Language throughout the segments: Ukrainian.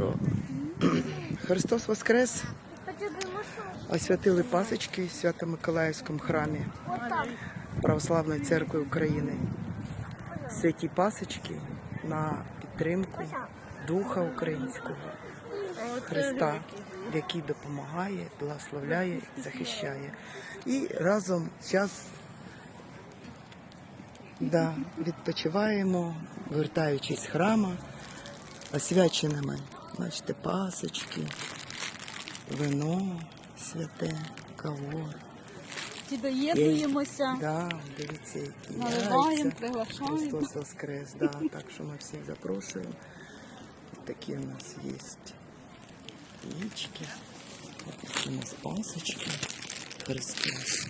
що Христос Воскрес освятили пасочки в Свято-Миколаївському храмі Православної церкви України. Святі пасочки на підтримку Духа Українського Христа, який допомагає, благословляє захищає. І разом час да, відпочиваємо, вертаючись з храма, освяченими, бачите, пасочки, вино святе, кавор. Ті доєднуємося, Да, дивіться, які наливаємо, приглашаємо. Христос Воскрес, да, так що ми всіх запрошуємо. Такі у нас є яички. Ось такі у нас пасочки. Христос.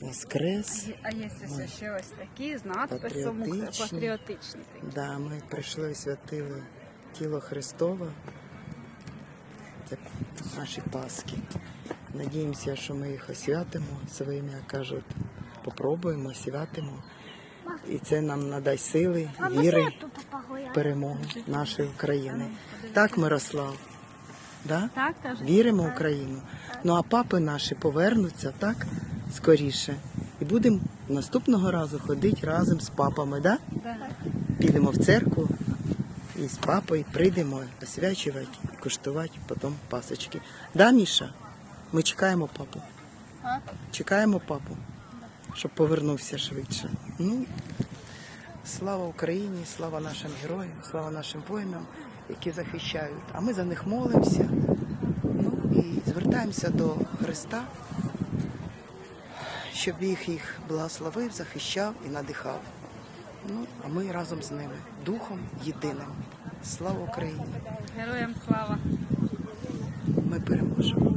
Воскрес. А є ось ще ось такі з надписом Патріотичні. патріотичний. Да, ми прийшли і святили тіло Христове. Це наші Пасхи. Надіємося, що ми їх освятимо своїми, як кажуть, попробуємо, освятимо. І це нам надасть сили, віри в перемогу нашої України. Так, Мирослав? Да? Так? Віримо в Україну. Ну а папи наші повернуться так скоріше. І будемо наступного разу ходити разом з папами, да? Да. Підемо в церкву і з папою прийдемо освячувати і куштувати потім пасочки. Да, Міша? Ми чекаємо папу. А? Чекаємо папу, щоб повернувся швидше. Ну, слава Україні, слава нашим героям, слава нашим воїнам, які захищають. А ми за них молимося. Ну і звертаємося до Христа, щоб їх їх благословив, захищав і надихав. Ну, а ми разом з ними, духом єдиним. Слава Україні! Героям слава! Ми переможемо.